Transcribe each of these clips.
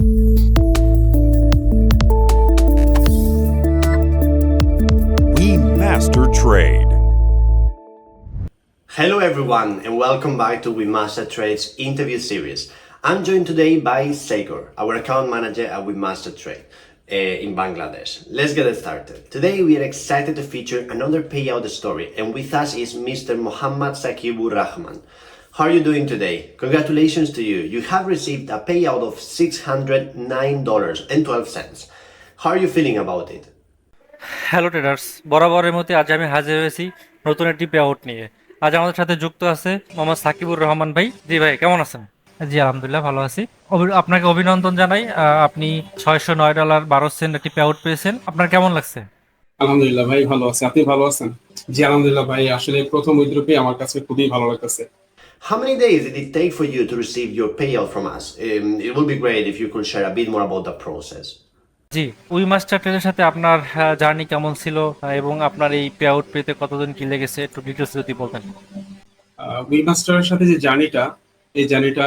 We master trade. Hello, everyone, and welcome back to We Master Trade's interview series. I'm joined today by Segor, our account manager at We Master Trade uh, in Bangladesh. Let's get started. Today, we are excited to feature another payout story, and with us is Mr. Mohammad Sakibur Rahman. How are you doing today? Congratulations to you. You have received a payout of $609.12. How are you feeling about it? Hello traders বরাবরের মতো আজ আমি হাজির হয়েছি নতুন একটি pay out নিয়ে। আজ আমাদের সাথে যুক্ত আছে মোহাম্মদ সাকিবুর রহমান ভাই। জি ভাই কেমন আছেন? জি আলহামদুলিল্লাহ ভালো আছি। আপনাকে অভিনন্দন জানাই। আহ, আপনি ছয়শো নয় ডলার বারো সেন্ট একটি পে আউট পেয়েছেন। আপনার কেমন লাগছে? আলহামদুলিল্লাহ ভাই ভালো আছে। আপনি ভালো আছেন? জি আলহামদুলিল্লাহ ভাই আসলে প্রথম উইথড্রপে আমার কাছে খুবই ভালো লাগতেছে। How many days did it take for you to receive your payout from us? Um, it would be great if you could share a bit more about the process. জি উই মাস্টার ট্রেডের সাথে আপনার journey কেমন ছিল এবং আপনার এই pay out পেতে কতদিন কি লেগেছে একটু ডিটেলস যদি বলতেন উই মাস্টারের সাথে যে জার্নিটা এই জার্নিটা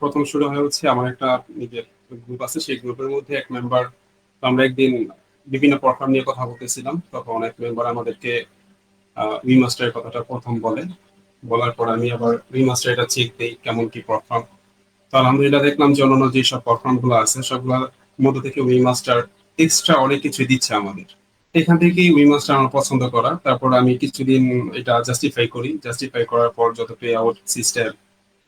প্রথম শুরু হয় হচ্ছে আমার একটা নিজের গ্রুপ আছে সেই গ্রুপের মধ্যে এক মেম্বার আমরা একদিন বিভিন্ন প্রোগ্রাম নিয়ে কথা বলতেছিলাম তখন এক মেম্বার আমাদেরকে উই মাস্টারের কথাটা প্রথম বলে বলার পর আমি আবার উই মাস্টার এটা চেক দিই কেমন কি পারফর্ম তো আলহামদুলিল্লাহ দেখলাম যে অন্যান্য যেসব পারফর্মগুলো আছে, সবগুলোর মধ্যে থেকে উই মাস্টার এক্সট্রা অনেক কিছু দিচ্ছে আমাদের। এখান থেকেই উই মাস্টার আমার পছন্দ করা। তারপর আমি কিছুদিন এটা জাস্টিফাই করি। জাস্টিফাই করার পর যত পে আউট সিস্টেম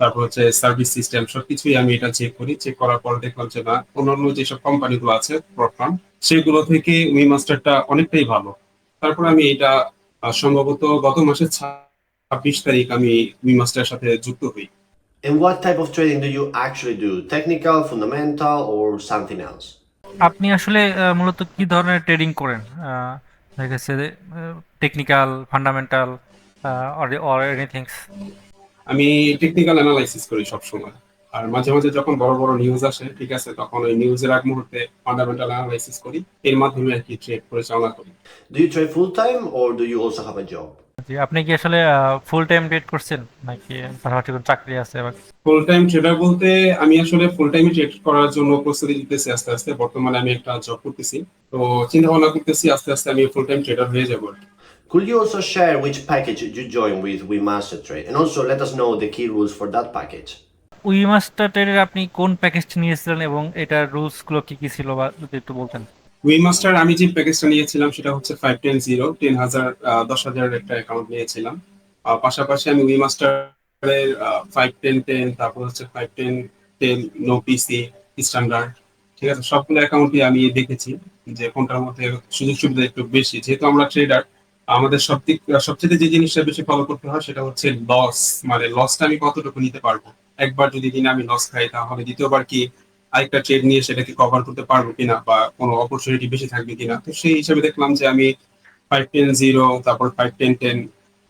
তারপর হচ্ছে সার্ভিস সিস্টেম সবকিছুই আমি এটা চেক করি। চেক করার পর দেখলাম যে না, অন্যান্য যেসব কোম্পানিগুলো আছে প্রোগ্রাম সেগুলো থেকে উই মাস্টারটা অনেকটাই ভালো। তারপর আমি এটা সম্ভবত গত মাসের ছাব্বিশ তারিখ আমি উই মাস্টারের সাথে যুক্ত হই And what type of trading do you actually do? Technical, fundamental, or something else? আপনি আসলে মূলত কি ধরনের ট্রেডিং করেন আহ, দেখা গেছে টেকনিক্যাল ফান্ডামেন্টাল অর এনিথিংস আমি টেকনিক্যাল অ্যানালাইসিস করি সবসময় আর মাঝে মাঝে যখন বড় বড় নিউজ আসে ঠিক আছে তখন ওই নিউজের আগ মুহূর্তে ফান্ডামেন্টাল অ্যানালাইসিস করি এর মাধ্যমে আর কি ট্রেড পরিচালনা করি Do you trade full time or do you also have a job? জি আপনি কি আসলে ফুল টাইম ডেট করছেন নাকি পাশাপাশি কোনো চাকরি আছে বা ফুল টাইম ট্রেডার বলতে আমি আসলে ফুল টাইমে ট্রেড করার জন্য প্রস্তুতি নিতেছি আস্তে আস্তে বর্তমানে আমি একটা জব করতেছি তো চিন্তা ভাবনা করতেছি আস্তে আস্তে আমি ফুল টাইম ট্রেডার হয়ে যাব। Could you also share which package you join with We Master Trade? And also let us know the key rules for that package. We master ট্রেডের আপনি কোন প্যাকেজটি নিয়েছিলেন এবং এটার রুলসগুলো কি কি ছিল বা যদি একটু বলতেন উই মাস্টার আমি যে প্যাকেজটা নিয়েছিলাম সেটা হচ্ছে ফাইভ টেন জিরো টেন হাজার দশ হাজারের একটা অ্যাকাউন্ট নিয়েছিলাম। পাশাপাশি আমি উই মাস্টারের ফাইভ টেন টেন তারপর হচ্ছে five ten ten no PC standard ঠিক আছে? সবগুলো অ্যাকাউন্টই আমি দেখেছি যে কোনটার মধ্যে সুযোগ সুবিধা একটু বেশি। যেহেতু আমরা ট্রেডার আমাদের সব দিক সবচেয়ে যে জিনিসটা বেশি ফলো করতে হয় সেটা হচ্ছে লস মানে লসটা আমি কতটুকু নিতে পারব? একবার যদি দিনে আমি লস খাই, তাহলে দ্বিতীয়বার কি আরেকটা ট্রেড নিয়ে সেটাকে কভার করতে পারব কিনা বা কোনো অপরচুনিটি বেশি থাকবে কিনা। তো সেই হিসাবে দেখলাম যে আমি ফাইভ টেন জিরো তারপর ফাইভ টেন টেন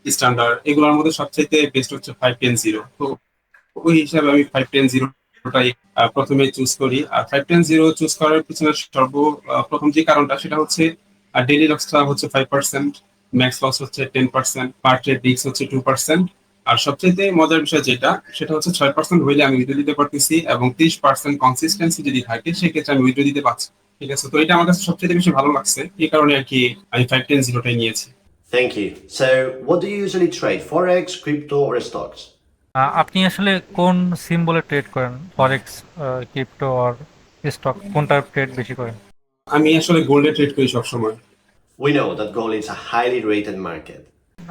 স্ট্যান্ডার্ড এগুলোর মধ্যে সবচাইতে বেস্ট হচ্ছে ফাইভ টেন জিরো তো ওই হিসাবে আমি ফাইভ টেন জিরোটাই প্রথমে চুজ করি। আর ফাইভ টেন জিরো চুজ করার পিছনে সর্ব প্রথম যে কারণটা সেটা হচ্ছে ডেলি লসটা হচ্ছে ফাইভ পার্সেন্ট ম্যাক্স লস হচ্ছে টেন পার্সেন্ট পার ট্রেড রিক্স হচ্ছে টু পার্সেন্ট আর সবচেয়ে মজার বিষয় যেটা সেটা হচ্ছে ছয় পার্সেন্ট হইলে আমি উইথড্র দিতে পারতেছি এবং ত্রিশ পার্সেন্ট কনসিস্টেন্সি যদি থাকে সেক্ষেত্রে আমি উইথড্র দিতে পারছি ঠিক আছে তো এটা আমার কাছে সবচেয়ে বেশি ভালো লাগছে এই কারণে আর কি আমি ফাইভ টেন জিরোটাই নিয়েছি Thank you. So, what do you usually trade? Forex, crypto, or stocks? আহ, আপনি আসলে কোন সিম্বলে ট্রেড করেন ফরেক্স ক্রিপ্টো আর স্টক কোনটার ট্রেড বেশি করেন আমি আসলে গোল্ডে ট্রেড করি সবসময় We know that gold is a highly rated market.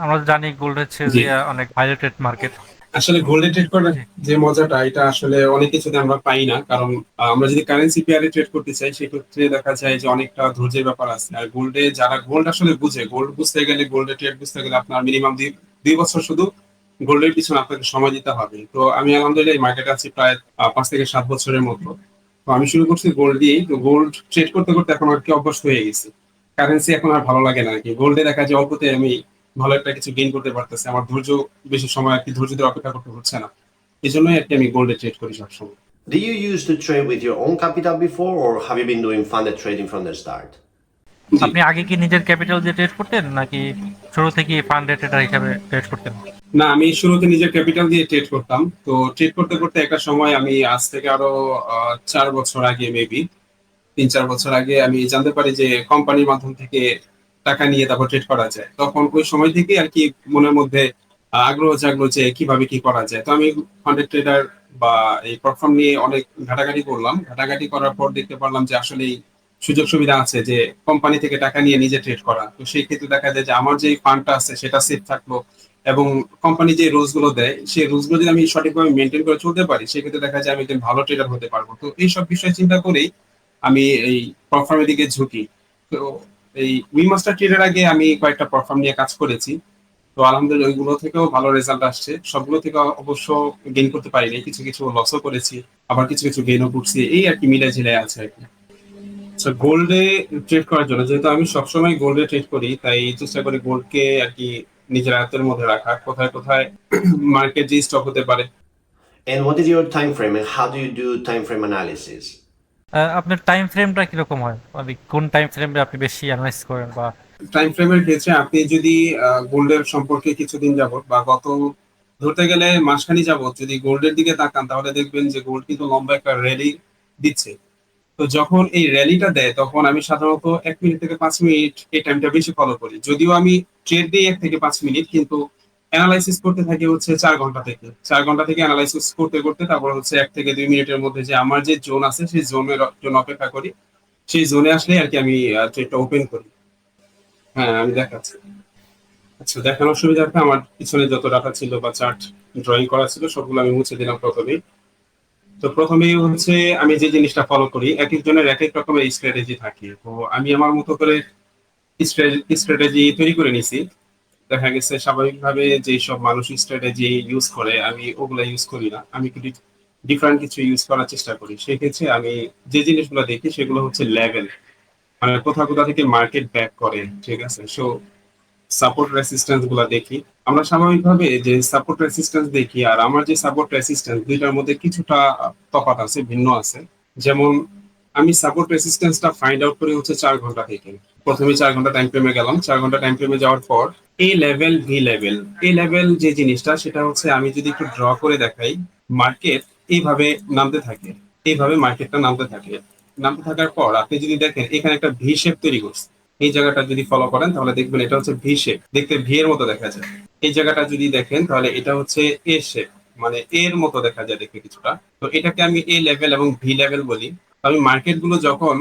আমরা জানি গোল্ড হচ্ছে যে অনেক হাইলি ট্রেড মার্কেট আসলে গোল্ডে ট্রেড করার যে মজাটা এটা আসলে অনেক কিছুতে আমরা পাই না। কারণ আমরা যদি কারেন্সি পেয়ারে ট্রেড করতে চাই সেক্ষেত্রে দেখা যায় যে অনেকটা ধৈর্যের ব্যাপার আছে। আর গোল্ডে যারা গোল্ড আসলে বুঝে গোল্ড বুঝতে গেলে গোল্ডে ট্রেড বুঝতে গেলে আপনার মিনিমাম দুই বছর শুধু গোল্ডের পিছনে আপনাকে সময় দিতে হবে। তো আমি আলহামদুলিল্লাহ এই মার্কেটে আছি প্রায় পাঁচ থেকে সাত বছরের মতো। তো আমি শুরু করছি গোল্ড দিয়ে তো গোল্ড ট্রেড করতে করতে এখন আর কি অভ্যস্ত হয়ে গেছি। কারেন্সি এখন আর ভালো লাগে না আর কি। গোল্ডে দেখা যায় অল্পতে আমি ভালো একটা কিছু গেইন করতে পারতেছি। আমার ধৈর্য বেশি সময় আর কি ধৈর্য ধরে অপেক্ষা করতে হচ্ছে না। এই জন্যই আর কি আমি গোল্ডে ট্রেড করি সবসময়। Do you used to trade with your own capital before, or have you been doing funded trading from the start? আপনি আগে কি নিজের ক্যাপিটাল দিয়ে ট্রেড করতেন নাকি শুরু থেকে ফান্ড ট্রেডার হিসাবে ট্রেড করতেন? না আমি শুরুতে নিজের ক্যাপিটাল দিয়ে ট্রেড করতাম। তো ট্রেড করতে করতে একটা সময় আমি আজ থেকে আরও আহ, চার বছর আগে মেবি তিন চার বছর আগে আমি জানতে পারি যে কোম্পানির মাধ্যম থেকে টাকা নিয়ে তারপর ট্রেড করা যায়। তখন ওই সময় থেকে আর কি মনের মধ্যে আগ্রহ জাগলো যে কীভাবে কি করা যায়। তো আমি কন্টেন্ট ট্রেডার বা এই প্ল্যাটফর্ম নিয়ে অনেক ঘাটাঘাটি করলাম। ঘাটাঘাটি করার পর দেখতে পারলাম যে আসলে সুযোগ সুবিধা আছে যে কোম্পানি থেকে টাকা নিয়ে নিজে ট্রেড করা। তো সেই ক্ষেত্রে দেখা যায় যে আমার যে ফান্ডটা আছে সেটা সেফ থাকল এবং কোম্পানি যে রুলসগুলো দেয়, সেই রুলসগুলো যদি আমি সঠিকভাবে মেনটেন করে চলতে পারি সেক্ষেত্রে দেখা যায় আমি একজন ভালো ট্রেডার হতে পারব। তো এই সব বিষয় চিন্তা করেই আমি এই প্ল্যাটফর্মের দিকে ঝুঁকি। তো এই উইমাস্টার ট্রেডের আগে আমি কয়েকটা প্ল্যাটফর্ম নিয়ে কাজ করেছি। তো আলহামদুলিল্লাহ ওইগুলো থেকেও ভালো রেজাল্ট আসছে। সবগুলো থেকে অবশ্য গেইন করতে পারিনি। কিছু কিছু লসও করেছি। আবার কিছু কিছু গেইনও করছি। এই আর কি মিলে ঝিলে আছে আর কি। গোল্ডে ট্রেড করার জন্য, যেহেতু আমি সবসময় গোল্ডে ট্রেড করি, তাই চেষ্টা করি গোল্ডকে আর কি নিজের আয়ত্তের মধ্যে রাখা। কোথায় কোথায় মার্কেট যে স্টক হতে পারে। And what is your time frame? And how do you do time frame analysis? আপনার টাইম ফ্রেমটা কীরকম হয়? মানে কোন টাইম ফ্রেমে আপনি বেশি অ্যানালাইজ করেন বা টাইম ফ্রেমের ক্ষেত্রে আপনি যদি গোল্ডের সম্পর্কে কিছুদিন যাবত বা গত, ধরতে গেলে মাসখানি যাবত যদি গোল্ডের দিকে তাকান, তাহলে দেখবেন যে গোল্ড কিন্তু লম্বা একটা র্যালি দিচ্ছে। তো যখন এই র্যালিটা দেয়, তখন আমি সাধারণত এক মিনিট থেকে পাঁচ মিনিট এই টাইমটা বেশি ফলো করি। যদিও আমি ট্রেড দিই এক থেকে পাঁচ মিনিট কিন্তু অ্যানালাইসিস করতে থাকি হচ্ছে চার ঘণ্টা থেকে। চার ঘণ্টা থেকে অ্যানালাইসিস করতে করতে তারপর হচ্ছে এক থেকে দুই মিনিটের মধ্যে যে আমার যে জোন আছে, সেই জোনের জন্য অপেক্ষা করি। সেই জোনে আসলে আর কি আমি ট্রেডটা ওপেন করি। হ্যাঁ আমি দেখাচ্ছি। আচ্ছা দেখানোর সুবিধার্থে আমার পিছনে যত ডাটা ছিল বা চার্ট ড্রয়িং করা ছিল, সবগুলো আমি মুছে দিলাম প্রথমেই। তো প্রথমেই হচ্ছে আমি যে জিনিসটা ফলো করি, এক একজনের এক এক রকমের স্ট্র্যাটেজি থাকে। তো আমি আমার মতো করে স্ট্র্যাটেজি তৈরি করে নিছি। দেখা গেছে স্বাভাবিকভাবে যে সব মানুষ স্ট্র্যাটেজি ইউজ করে, আমি ওগুলা ইউজ করি না। আমি একটু ডিফারেন্ট কিছু ইউজ করার চেষ্টা করি। সেক্ষেত্রে আমি যে জিনিসগুলো দেখি সেগুলো হচ্ছে লেভেল মানে কোথা কোথা থেকে মার্কেট ব্যাক করে, ঠিক আছে? সো সাপোর্ট রেসিস্ট্যান্সগুলা দেখি। আমরা স্বাভাবিকভাবে যে সাপোর্ট রেসিস্ট্যান্স দেখি আর আমার যে সাপোর্ট রেসিস্ট্যান্স দুইটার মধ্যে কিছুটা তফাৎ আছে, ভিন্ন আছে। যেমন আমি সাপোর্ট রেসিস্ট্যান্সটা ফাইন্ড আউট করি হচ্ছে চার ঘণ্টা থেকে। প্রথমে চার ঘণ্টা টাইম ফ্রেমে গেলাম। চার ঘণ্টা টাইম ফ্রেমে যাওয়ার পর এই লেভেল ভি লেভেল এই লেভেল যে জিনিসটা, সেটা হচ্ছে আমি যদি একটু ড্র করে দেখাই মার্কেট এইভাবে নামতে থাকে। এইভাবে মার্কেটটা নামতে থাকে। নামতে থাকার পর আপনি যদি দেখেন, এখানে একটা ভি শেপ তৈরি করছে। এই জায়গাটা যদি ফলো করেন, তাহলে দেখবেন এটা হচ্ছে ভি শেপ দেখতে ভি এর মতো দেখা যায়। এই জায়গাটা যদি দেখেন, তাহলে এটা হচ্ছে এ শেপ মানে এর মতো দেখা যায় দেখতে কিছুটা। তো এটাকে আমি এ লেভেল এবং ভি লেভেল বলি। আমি মার্কেটগুলো যখন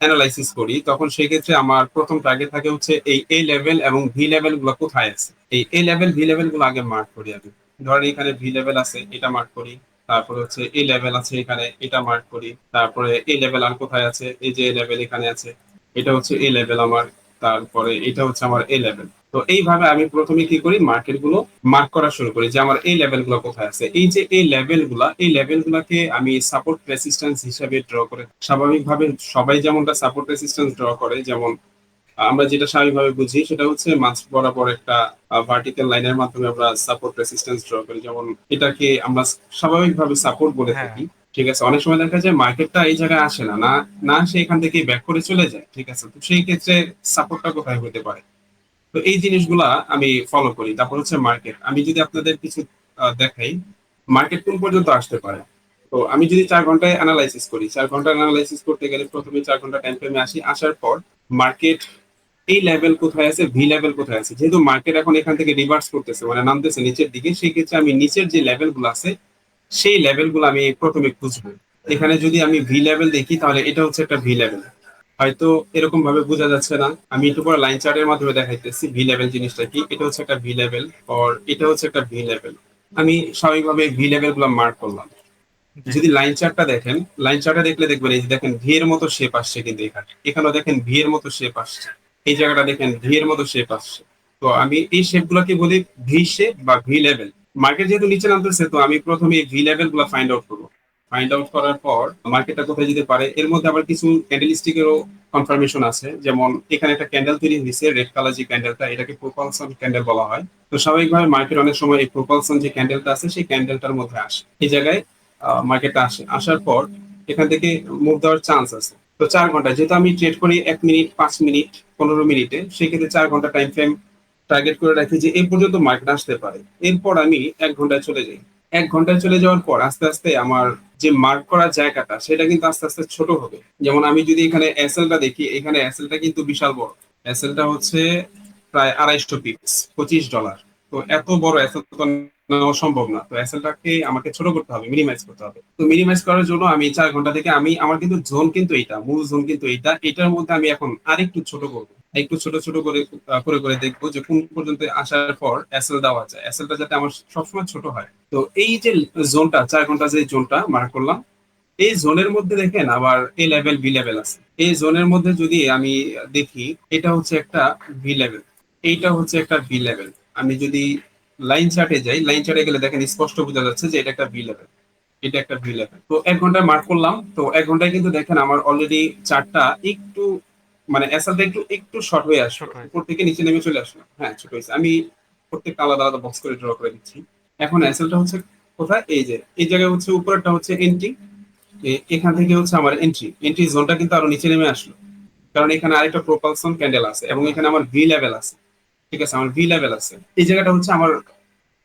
অ্যানালাইসিস করি, তখন সেক্ষেত্রে আমার প্রথম টার্গেট থাকে হচ্ছে এই এ লেভেল এবং ভি লেভেলগুলো কোথায় আছে? এই এ লেভেল ভি লেভেলগুলো আগে মার্ক করি আমি। ধরেন এখানে ভি লেভেল আছে, এটা মার্ক করি, তারপরে হচ্ছে এ লেভেল আছে এখানে, এটা মার্ক করি, তারপরে এ লেভেল আর কোথায় আছে? এই যে এ লেভেল এখানে আছে, এটা হচ্ছে এ লেভেল আমার, তারপরে এটা হচ্ছে আমার এ লেভেল তো এইভাবে আমি প্রথমে কি করি? মার্কেটগুলো মার্ক করা শুরু করি যে আমার এই লেভেলগুলো কোথায় আছে? এই যে এই লেভেলগুলা এই লেভেল গুলাকে আমি সাপোর্ট রেসিস্ট্যান্স হিসাবে ড্র করে স্বাভাবিকভাবে সবাই যেমনটা সাপোর্ট রেসিস্ট্যান্স ড্র করে যেমন আমরা যেটা স্বাভাবিকভাবে বুঝি সেটা হচ্ছে মাছ বরাবর একটা ভার্টিক্যাল লাইনের মাধ্যমে আমরা সাপোর্ট রেসিস্ট্যান্স ড্র করি। যেমন এটাকে আমরা স্বাভাবিকভাবে সাপোর্ট বলে হ্যাঁ। থাকি ঠিক আছে? অনেক সময় দেখা যায় মার্কেটটা এই জায়গায় আসে না না না সে এখান থেকে ব্যাক করে চলে যায় ঠিক আছে? তো সেই ক্ষেত্রে সাপোর্টটা কোথায় হতে পারে? তো এই জিনিসগুলা আমি ফলো করি। তারপর হচ্ছে মার্কেট আমি যদি আপনাদের কিছু দেখাই মার্কেট কোন পর্যন্ত আসতে পারে? তো আমি যদি চার ঘন্টায় অ্যানালাইসিস করি, চার ঘণ্টা অ্যানালাইসিস করতে গেলে প্রথমে চার ঘণ্টা টাইম ফ্রেমে আসি। আসার পর মার্কেট এই লেভেল কোথায় আছে ভি লেভেল কোথায় আছে? যেহেতু মার্কেট এখন এখান থেকে রিভার্স করতেছে মানে নামতেছে নিচের দিকে, সেই ক্ষেত্রে আমি নিচের যে লেভেলগুলো আছে, সেই লেভেলগুলো আমি প্রথমে খুঁজবো। এখানে যদি আমি ভি লেভেল দেখি, তাহলে এটা হচ্ছে একটা ভি লেভেল হয়তো এরকম ভাবে বোঝা যাচ্ছে না। আমি একটু পরে লাইন চার্টের মাধ্যমে দেখাইতেছি ভি লেভেল জিনিসটা কি। এটা হচ্ছে একটা ভি লেভেল আর এটা হচ্ছে একটা ভি লেভেল আমি স্বাভাবিকভাবে ভি লেভেলগুলো মার্ক করলাম। যদি লাইন চার্টটা দেখেন লাইন চার্টটা দেখলে দেখবেন এই যে দেখেন ভি এর মতো শেপ আসছে কিন্তু এখানে। এখানেও দেখেন ভি এর মতো শেপ আসছে। এই জায়গাটা দেখেন ভি এর মতো শেপ আসছে। তো আমি এই শেপ গুলাকে বলি ভি শেপ বা ভি লেভেল মার্কেট যেহেতু নিচে নামতেছে তো আমি প্রথমে ভি লেভেলগুলো ফাইন্ড আউট করব। ফাইন্ড আউট করার পর মার্কেটটা কোথায় যেতে পারে, এর মধ্যে আবার কিছু ক্যান্ডেলিস্টিকেরও কনফার্মেশন আছে, যেমন এখানে একটা ক্যান্ডেল তৈরি হয়েছে রেড কালার যে ক্যান্ডেলটা এটাকে প্রোপালসন ক্যান্ডেল বলা হয়। তো স্বাভাবিকভাবে মার্কেট অনেক সময় এই প্রোপালসন যে ক্যান্ডেলটা আছে, সেই ক্যান্ডেলটার মধ্যে আসে, এই জায়গায় মার্কেটটা আসে। আসার পর এখান থেকে মুভ দেওয়ার চান্স আছে। তো চার ঘণ্টা, যেহেতু আমি ট্রেড করি এক মিনিট পাঁচ মিনিট পনেরো মিনিটে সেক্ষেত্রে চার ঘণ্টা টাইম ফ্রেম টার্গেট করে রাখি যে এই পর্যন্ত মার্কেট আসতে পারে। এরপর আমি এক ঘন্টায় চলে যাই। এক ঘন্টায় চলে যাওয়ার পর আস্তে আস্তে আমার যে মার্ক করার জায়গাটা, সেটা কিন্তু আস্তে আস্তে ছোট হবে। যেমন আমি যদি এখানে এসএলটা দেখি, এখানে এসএলটা কিন্তু বিশাল বড়। এসএলটা হচ্ছে প্রায় আড়াইশো পিক্স পঁচিশ ডলার তো এত বড় এসএল তো নেওয়া সম্ভব না। তো এসএলটাকে আমাকে ছোট করতে হবে মিনিমাইজ করতে হবে। তো মিনিমাইজ করার জন্য আমি চার ঘণ্টা থেকে আমি, আমার কিন্তু জোন কিন্তু এইটা, মূল জোন কিন্তু এইটা, এটার মধ্যে আমি এখন আরেকটু ছোট করব। একটু ছোট ছোট করে করে করে দেখব যে কোন পর্যন্ত আসার পর এসএল দেওয়া যায়। এসএলটা যাতে আমার সবসময় ছোট হয়। তো এই যে জোনটা চার ঘণ্টা যে জোনটা মার্ক করলাম, এই জোনের মধ্যে দেখেন আবার এ লেভেল বি লেভেল আছে। এই জোনের মধ্যে যদি আমি দেখি, এটা হচ্ছে একটা ভি লেভেল এইটা হচ্ছে একটা বি লেভেল আমি যদি লাইন চার্টে যাই লাইন চার্টে গেলে দেখেন স্পষ্ট বোঝা যাচ্ছে যে এটা একটা বি লেভেল এটা একটা ভি লেভেল তো এক ঘন্টায় মার্ক করলাম তো এক ঘন্টায় কিন্তু দেখেন আমার অলরেডি চারটা একটু মানে এসএলটা একটু একটু শর্ট হয়ে আসলো। উপর থেকে নিচে নেমে চলে আসলো। হ্যাঁ ছোট হয়েছে। আমি প্রত্যেকটা আলাদা আলাদা বক্স করে ড্র করে দিচ্ছি। এখন এসএলটা হচ্ছে কোথায়? এই যে এই জায়গায় হচ্ছে উপরেরটা হচ্ছে এন্ট্রি এখান থেকে হচ্ছে আমার এন্ট্রি এন্ট্রি জোনটা কিন্তু আরও নিচে নেমে আসলো। কারণ এখানে আরেকটা প্রোপালসন ক্যান্ডেল আছে এবং এখানে আমার ভি লেভেল আছে। ঠিক আছে, আমার ভি লেভেল আছে। এই জায়গাটা হচ্ছে আমার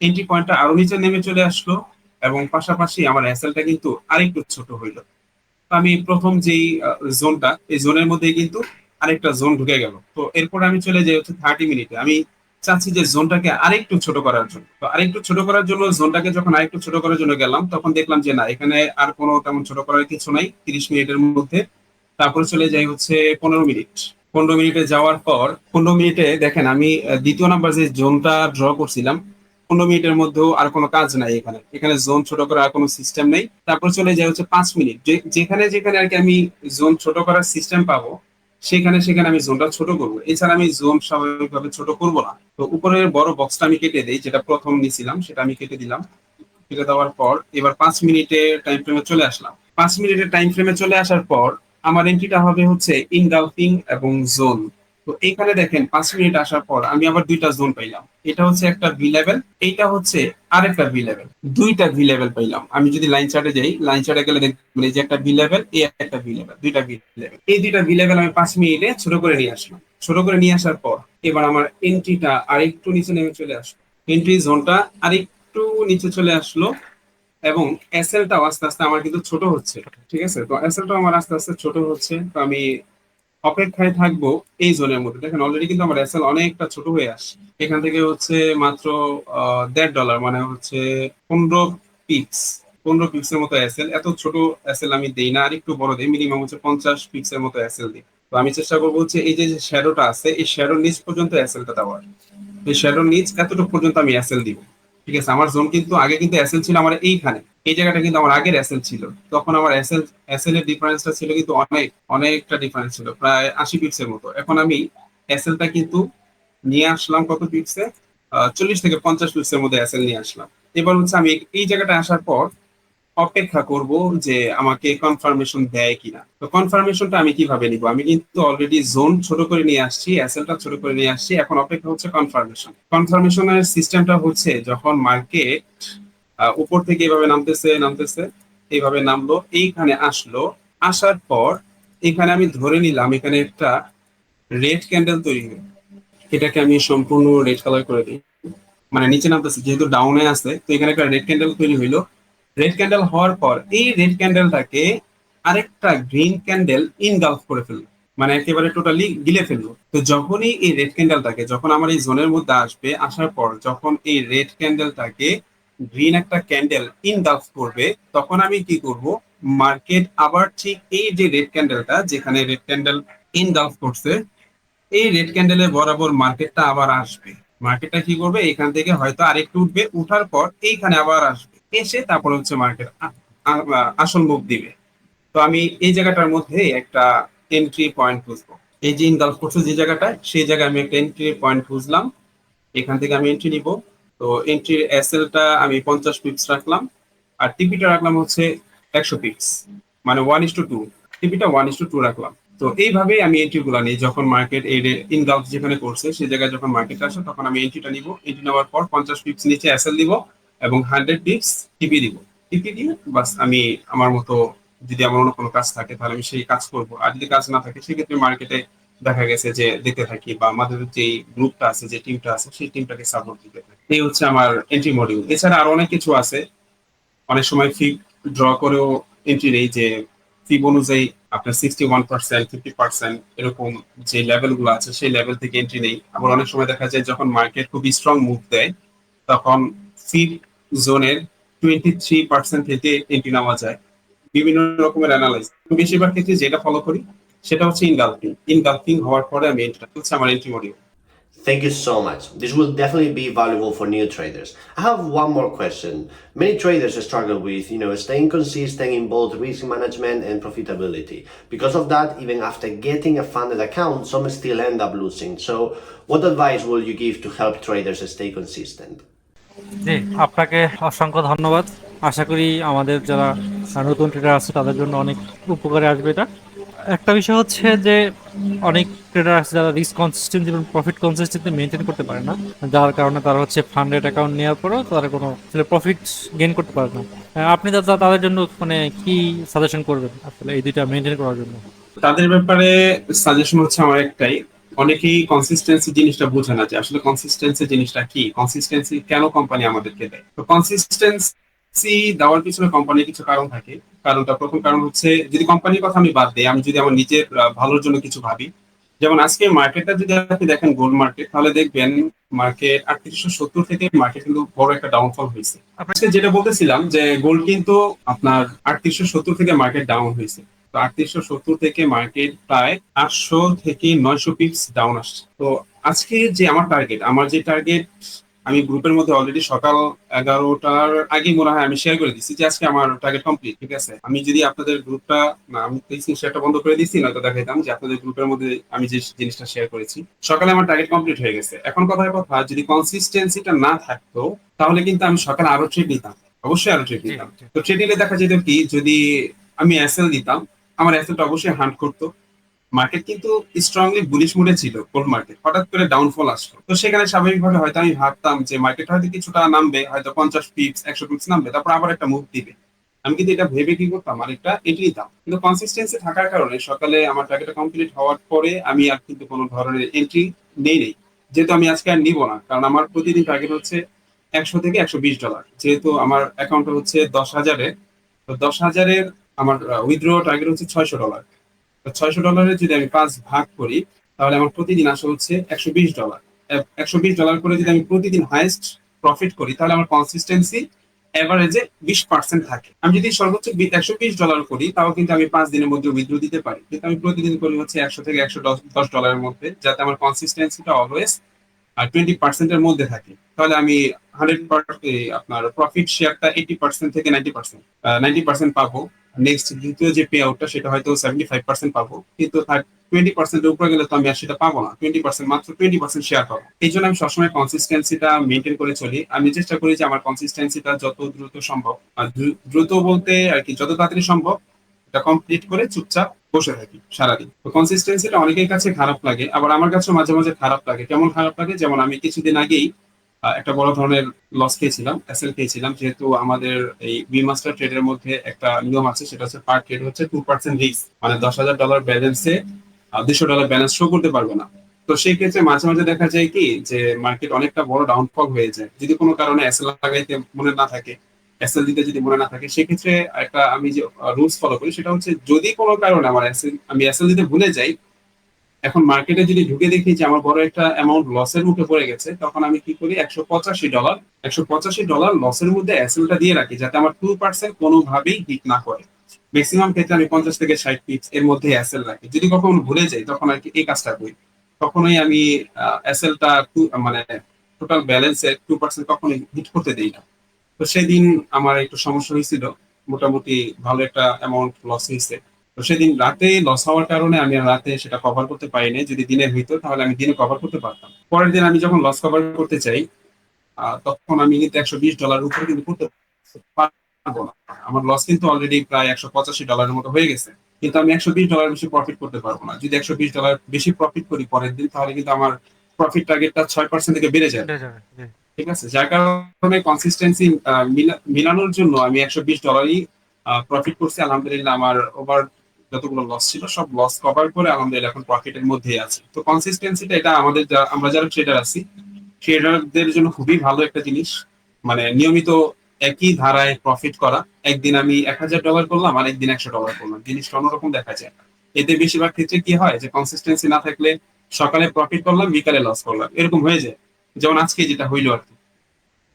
এন্ট্রি পয়েন্টটা আরও নিচে নেমে চলে আসলো এবং পাশাপাশি আমার এসএলটা কিন্তু আরেকটু ছোট হইল। তো আমি প্রথম যেই জোনটা এই জোনের মধ্যে কিন্তু আরেকটা জোন ঢুকে গেল। তো এরপর আমি চলে যাই হচ্ছে থার্টি মিনিটে আমি চাচ্ছি যে জোনটাকে আরেকটু ছোট করার জন্য। তো আরেকটু ছোট করার জন্য জোনটাকে যখন আরেকটু ছোট করার জন্য গেলাম, তখন দেখলাম যে না, এখানে আর কোনো তেমন ছোট করার কিছু নাই, তিরিশ মিনিটের মধ্যে। তারপরে চলে যাই হচ্ছে পনেরো মিনিট পনেরো মিনিটে যাওয়ার পর, পনেরো মিনিটে দেখেন আমি দ্বিতীয় নাম্বার যে জোনটা ড্র করছিলাম, পনেরো মিনিটের মধ্যেও আর কোনো কাজ নাই এখানে। এখানে জোন ছোট করার আর কোনো সিস্টেম নেই। তারপর চলে যায় হচ্ছে পাঁচ মিনিট। যেখানে যেখানে আর কি আমি জোন ছোট করার সিস্টেম পাবো, সেখানে সেখানে আমি জোনটা ছোট করব। এছাড়া আমি জোন স্বাভাবিকভাবে ছোট করব না। তো উপরের বড় বক্সটা আমি কেটে দিই, যেটা প্রথম নিছিলাম, সেটা আমি কেটে দিলাম। কেটে দেওয়ার পর এবার পাঁচ মিনিটে টাইম ফ্রেমে চলে আসলাম। পাঁচ মিনিটের টাইম ফ্রেমে চলে আসার পর আমার এন্ট্রিটা হবে হচ্ছে ইনগালফিং এবং জোন তো এইখানে দেখেন পাঁচ মিনিট আসার পর আমি আবার দুইটা জোন পাইলাম। এটা হচ্ছে একটা ভি লেভেল এইটা হচ্ছে আরেকটা ভি লেভেল দুইটা ভি লেভেল পাইলাম। আমি যদি লাইন চার্টে যাই লাইন চার্টে গেলে দেখবেন এই যে একটা ভি লেভেল এই একটা ভি লেভেল দুইটা ভি লেভেল এই দুইটা ভি লেভেল আমি পাঁচ মিনিটে ছোট করে নিয়ে আসলাম। ছোট করে নিয়ে আসার পর এবার আমার এন্ট্রিটা আরেকটু নিচে নেমে চলে আসলো। এন্ট্রি জোনটা আরেকটু নিচে চলে আসলো। এবং এসএলটাও আস্তে আস্তে আমার কিন্তু ছোট হচ্ছে, ঠিক আছে? তো এসএলটাও আমার আস্তে আস্তে ছোট হচ্ছে, তো আমি অপেক্ষায় থাকব এই জোনের মধ্যে। দেখেন অলরেডি কিন্তু আমার এসএল অনেকটা ছোট হয়ে আসছে। এখান থেকে হচ্ছে মাত্র দেড় ডলার মানে হচ্ছে পনেরো পিক্স পনেরো পিক্সের মতো এসএল এত ছোট এসএল আমি দেই না আর একটু বড় দেই মিনিমাম হচ্ছে পঞ্চাশ পিক্সের মতো এসএল দিই। তো আমি চেষ্টা করব হচ্ছে এই যে শ্যাডোটা আছে, এই শ্যাডোর নিচ পর্যন্ত এসএলটা দেওয়ার। এই শ্যাডোর নিচ এতটুকু পর্যন্ত আমি এসএল দিব। ঠিক আছে, আমার জোন কিন্তু আগে কিন্তু এসএল ছিল আমার এইখানে। এই জায়গাটা কিন্তু আমার আগের এসএল ছিল। তখন আমার এসএল এসএল এর ডিফারেন্সটা ছিল কিন্তু অনেক, অনেকটা ডিফারেন্স ছিল, প্রায় আশি পিক্সের মতো। এখন আমি এসএলটা কিন্তু নিয়ে আসলাম কত পিক্সে চল্লিশ থেকে পঞ্চাশ পিক্সের মধ্যে এসএল নিয়ে আসলাম। এবার হচ্ছে আমি এই জায়গাটা আসার পর অপেক্ষা করব যে আমাকে কনফার্মেশন দেয় কিনা। তো কনফার্মেশনটা আমি কীভাবে নিব? আমি কিন্তু অলরেডি জোন ছোট করে নিয়ে আসছি এসএলটা ছোট করে নিয়ে আসছি, এখন অপেক্ষা হচ্ছে কনফার্মেশন কনফার্মেশনের সিস্টেমটা হচ্ছে যখন মার্কেট উপর থেকে এভাবে নামতেছে নামতেছে এইভাবে নামলো, এইখানে আসলো, আসার পর এখানে আমি ধরে নিলাম এখানে একটা রেড ক্যান্ডেল তৈরি হলো। এটাকে আমি সম্পূর্ণ রেড কালার করে দিই। মানে নিচে নামতেছে, যেহেতু ডাউনে আছে, তো এখানে একটা রেড ক্যান্ডেল তৈরি হইল। রেড ক্যান্ডেল হওয়ার পর এই রেড ক্যান্ডেলটাকে আরেকটা গ্রিন ক্যান্ডেল ইনগালফ করে ফেলল। মানে একেবারে টোটালি গিলে ফেলল। তো যখনই এই রেড ক্যান্ডেলটাকে যখন আমার এই জোনের মধ্যে আসবে, আসার পর যখন এই রেড ক্যান্ডেলটাকে গ্রিন একটা ক্যান্ডেল ইনগালফ করবে, তখন আমি কি করব? মার্কেট আবার ঠিক এই যে রেড ক্যান্ডেলটা যেখানে রেড ক্যান্ডেল ইনগালফ করছে, এই রেড ক্যান্ডেলের বরাবর মার্কেটটা আবার আসবে। মার্কেটটা কি করবে? এখান থেকে হয়তো আরেকটু উঠবে। উঠার পর এইখানে আবার আসবে। এসে তারপর হচ্ছে মার্কেট আসল মুখ দিবে। তো আমি এই জায়গাটার মধ্যে একটা এন্ট্রি পয়েন্ট খুঁজবো। এই যে ইনগালফ করছে যে জায়গাটায় সেই জায়গায় আমি একটা এন্ট্রি পয়েন্ট খুঁজলাম। এখান থেকে আমি এন্ট্রি নিব। তো এন্ট্রির এসএলটা আমি পঞ্চাশ পিপস রাখলাম। আর টিপিটা রাখলাম হচ্ছে একশো পিপস মানে ওয়ান ইস টু টু টিপিটা ওয়ান ইস টু টু রাখলাম। তো এইভাবেই আমি এন্ট্রি গুলা নিই। যখন মার্কেট এই ইনগালফ যেখানে করছে সেই জায়গায় যখন মার্কেট আসে, তখন আমি এন্ট্রিটা নিব। এন্ট্রি নেওয়ার পর পঞ্চাশ পিপস নিচে এসএল দিব। এবং হান্ড্রেড পিপস টিপি দিব। টিপি দিয়ে বাস আমি আমার মতো যদি আমার অন্য কোনো কাজ থাকে তাহলে আমি সেই কাজ করব। আর যদি কাজ না থাকে সেক্ষেত্রে মার্কেটে দেখা গেছে যে দেখতে থাকি বা আমাদের যে গ্রুপটা আছে, যে টিমটা আছে সেই টিমটাকে সাপোর্ট দিতে থাকি। এই হচ্ছে আমার এন্ট্রি মডিউল এছাড়া আরও অনেক কিছু আছে। অনেক সময় ফি ড্র করেও এন্ট্রি নেই যে ফি অনুযায়ী আপনার sixty one percent fifty percent এরকম যে লেভেলগুলো আছে সেই লেভেল থেকে এন্ট্রি নেই। আবার অনেক সময় দেখা যায় যখন মার্কেট খুবই স্ট্রং মুভ দেয়, তখন ফি জোনের টোয়েন্টি থ্রি পার্সেন্ট থেকে এন্ট্রি নেওয়া যায় বিভিন্ন রকমের অ্যানালাইজ বেশিরভাগ ক্ষেত্রে যেটা ফলো করি সেটা হচ্ছে ইনগালফিং ইনগালফিং হওয়ার পরে আমি এন্ট্রি হচ্ছে আমার entry module Thank you so much. This will definitely be valuable for new traders. I have one more question. Many traders struggle with, you know, staying consistent in both risk management and profitability. Because of that, even after getting a funded account, some still end up losing. So, what advice will you give to help traders stay consistent? জি, আপনাকে অসংখ্য ধন্যবাদ। আশা করি আমাদের যারা নতুন tedder আছে, তাদের জন্য অনেক উপকারে আসবে এটা। একটা বিষয় হচ্ছে যে, অনেক ট্রেডার আছে যারা রিস্ক কনসিস্টেন্সি এবং প্রফিট কনসিস্টেন্সি মেনটেন করতে পারে না। যার কারণে তারা হচ্ছে ফান্ডেড অ্যাকাউন্ট নেওয়ার পরেও তারা কোনো প্রফিট গেইন করতে পারে না। আপনি তা- তাদের জন্য মানে কি সাজেশন করবেন আসলে এই দুইটা মেনটেন করার জন্য? তাদের ব্যাপারে সাজেশন হচ্ছে আমার একটাই। অনেকেই কনসিস্টেন্সি জিনিসটা বোঝে না যে আসলে কনসিস্টেন্সি জিনিসটা কি? কনসিস্টেন্সি কেন কোম্পানি আমাদেরকে দেয়? তো কনসিস্টেন্সি দেওয়ার পিছনে কোম্পানির কিছু কারণ থাকে। কারণটা প্রথম কারণ হচ্ছে, যদি কোম্পানির কথা আমি বাদ দিই, আমি যদি আমার নিজের ভালোর জন্য কিছু ভাবি, যেমন আজকে মার্কেটটা যদি আপনি দেখেন গোল্ড মার্কেট তাহলে দেখবেন মার্কেট আটত্রিশশো সত্তর থেকে মার্কেট কিন্তু বড় একটা ডাউনফল হয়েছে। আজকে যেটা বলতেছিলাম যে গোল্ড কিন্তু আপনার আটত্রিশশো সত্তর থেকে মার্কেট ডাউন হয়েছে। তো আটত্রিশশো সত্তর থেকে মার্কেট প্রায় আটশো থেকে নয়শো পিপস ডাউন আসছে। তো আজকে যে আমার টার্গেট আমার যে টার্গেট আমি গ্রুপের মধ্যে অলরেডি সকাল এগারোটার আগে মনে হয় আমি শেয়ার করে দিচ্ছি যে আজকে আমার টার্গেট কমপ্লিট ঠিক আছে? আমি যদি আপনাদের গ্রুপটা না আমি শেয়ারটা বন্ধ করে দিচ্ছি নয়তো দেখাইতাম যে আপনাদের গ্রুপের মধ্যে আমি যে জিনিসটা শেয়ার করেছি। সকালে আমার টার্গেট কমপ্লিট হয়ে গেছে। এখন কথার কথা যদি কনসিস্টেন্সিটা না থাকতো তাহলে কিন্তু আমি সকালে আরও ট্রেড নিতাম। অবশ্যই আরও ট্রেড নিতাম। তো ট্রেডিংয়ে দেখা যেত কি যদি আমি এসএল দিতাম আমার এসএলটা অবশ্যই হান্ট করতো। মার্কেট কিন্তু স্ট্রংলি বুলিশ মুডে ছিল গোল্ড মার্কেট হঠাৎ করে ডাউনফল আসলো। তো সেখানে স্বাভাবিকভাবে হয়তো আমি ভাবতাম যে মার্কেট হয়তো কিছুটা নামবে, হয়তো পঞ্চাশ পিপস একশো পিপস নামবে, তারপর আবার একটা মুভ দিবে। আমি কিন্তু এটা ভেবে কি করতাম? আর একটা এটি নিতাম কিন্তু কনসিস্টেন্সি থাকার কারণে সকালে আমার টার্গেট কমপ্লিট হওয়ার পরে আমি আর কিন্তু কোনো ধরনের এন্ট্রি নেই নেই। যেহেতু আমি আজকে আর নিব না, কারণ আমার প্রতিদিন টার্গেট হচ্ছে একশো থেকে একশো বিশ ডলার যেহেতু আমার অ্যাকাউন্ট হচ্ছে দশ হাজারের, তো দশ হাজারের আমার উইথড্র টার্গেট হচ্ছে ছয়শো ডলার ছয়শো ডলারের যদি আমি পাঁচ ভাগ করি, তাহলে আমার প্রতিদিন আসা হচ্ছে একশো বিশ ডলার একশো বিশ ডলার করে যদি আমি প্রতিদিন হাইস্ট প্রফিট করি, তাহলে আমার কনসিস্টেন্সি এভারেজে বিশ পার্সেন্ট থাকে। আমি যদি সর্বোচ্চ একশো বিশ ডলার করি, তাও কিন্তু আমি পাঁচ দিনের মধ্যে উইথড্র দিতে পারি। কিন্তু আমি প্রতিদিন করি হচ্ছে একশো থেকে একশো দশ ডলারের মধ্যে, যাতে আমার কনসিস্টেন্সিটা অলওয়েজ আর টোয়েন্টি পার্সেন্টের মধ্যে থাকে। তাহলে আমি হান্ড্রেড আপনার প্রফিট শেয়ারটা এইটি পার্সেন্ট থেকে নাইনটি পার্সেন্ট নাইনটি পার্সেন্ট পাবো। নেক্সট দ্বিতীয় যে পে আউটটা সেটা হয়তো সেভেন্টি ফাইভ পার্সেন্ট পাবো। কিন্তু টোয়েন্টি পার্সেন্টের উপরে গেলে তো আমি আর সেটা পাবো না। টোয়েন্টি পার্সেন্ট মাত্র টোয়েন্টি পার্সেন্ট শেয়ার পাবো। এই জন্য আমি সবসময় কনসিস্টেন্সিটা মেনটেন করে চলি। আমি চেষ্টা করি যে আমার কনসিস্টেন্সিটা যত দ্রুত সম্ভব দ্রুত বলতে আর কি যত তাড়াতাড়ি সম্ভব, এটা কমপ্লিট করে চুপচাপ বসে থাকি সারাদিন। তো কনসিস্টেন্সিটা অনেকের কাছে খারাপ লাগে, আবার আমার কাছেও মাঝে মাঝে খারাপ লাগে। কেমন খারাপ লাগে? যেমন আমি কিছুদিন আগেই একটা বড় ধরনের লস খেয়েছিলাম এসএল খেয়েছিলাম। যেহেতু আমাদের এই বিমাস্টার ট্রেডের মধ্যে একটা নিয়ম আছে, সেটা হচ্ছে পার ট্রেড হচ্ছে টু পার্সেন্ট রিস্ক মানে দশ হাজার ডলার ব্যালেন্সে দুশো ডলার ব্যালেন্স শো করতে পারবে না। তো সেই ক্ষেত্রে মাঝে মাঝে দেখা যায় কি, যে মার্কেট অনেকটা বড় ডাউনফল হয়ে যায়। যদি কোনো কারণে এসএল লাগাইতে মনে না থাকে এসএল দিতে যদি মনে না থাকে, সেক্ষেত্রে একটা আমি যে রুলস ফলো করি, সেটা হচ্ছে যদি কোনো কারণে আমার এসএল আমি এসএল দিতে ভুলে যাই এখন মার্কেটে যদি ঢুকে দেখি যে আমার বড় একটা অ্যামাউন্ট লসের মুখে পড়ে গেছে, তখন আমি কি করি? একশো পঁচাশি ডলার একশো পঁচাশি ডলার লসের মধ্যে এসএলটা দিয়ে রাখি যাতে আমার টু পার্সেন্ট কোনোভাবেই হিট না করে। ম্যাক্সিমাম ক্ষেত্রে আমি পঞ্চাশ থেকে ষাট পিপস এর মধ্যে এসএল রাখি। যদি কখনো ভুলে যাই, তখন আর কি এই কাজটা করি। কখনোই আমি এসএলটা মানে টোটাল ব্যালেন্সে টু পার্সেন্ট কখনোই হিট করতে দিই না। তো সেদিন আমার একটু সমস্যা হয়েছিল। মোটামুটি ভালো একটা অ্যামাউন্ট লস হয়েছে। তো সেদিন রাতে লস হওয়ার কারণে আমি রাতে সেটা কভার করতে পারিনি। যদি দিনে হইতো তাহলে আমি দিনে কভার করতে পারতাম। পরের দিন আমি যখন লস কভার করতে চাই তখন আমি কিন্তু একশো বিশ ডলার উপরে কিন্তু করতে পারব না। আমার লস কিন্তু অলরেডি প্রায় একশো পঁচাশি ডলারের মতো হয়ে গেছে। কিন্তু আমি একশো বিশ ডলার বেশি প্রফিট করতে পারব না। যদি একশো বিশ ডলার বেশি প্রফিট করি পরের দিন তাহলে কিন্তু আমার প্রফিট টার্গেটটা ছয় পার্সেন্ট থেকে বেড়ে যায় যাবে, ঠিক আছে? যার কারণে কনসিস্টেন্সি মিলানোর জন্য আমি একশো বিশ ডলারই প্রফিট করছি। আলহামদুলিল্লাহ আমার ওভার যতগুলো লস ছিল, সব লস কভার করে আলহামদুলিল্লাহ এখন প্রফিটের মধ্যে আছে। তো কনসিস্টেন্সিটা এটা আমাদের আমরা যারা ট্রেডার আছি ট্রেডারদের জন্য খুবই ভালো একটা জিনিস। মানে নিয়মিত একই ধারায় প্রফিট করা। একদিন আমি এক হাজার ডলার করলাম, আর একদিন একশো ডলার করলাম। জিনিসটা অন্যরকম দেখা যায়। এতে বেশিরভাগ ক্ষেত্রে কি হয় যে কনসিস্টেন্সি না থাকলে সকালে প্রফিট করলাম, বিকালে লস করলাম। এরকম হয়ে যায়। যেমন আজকে যেটা হইল আর কি।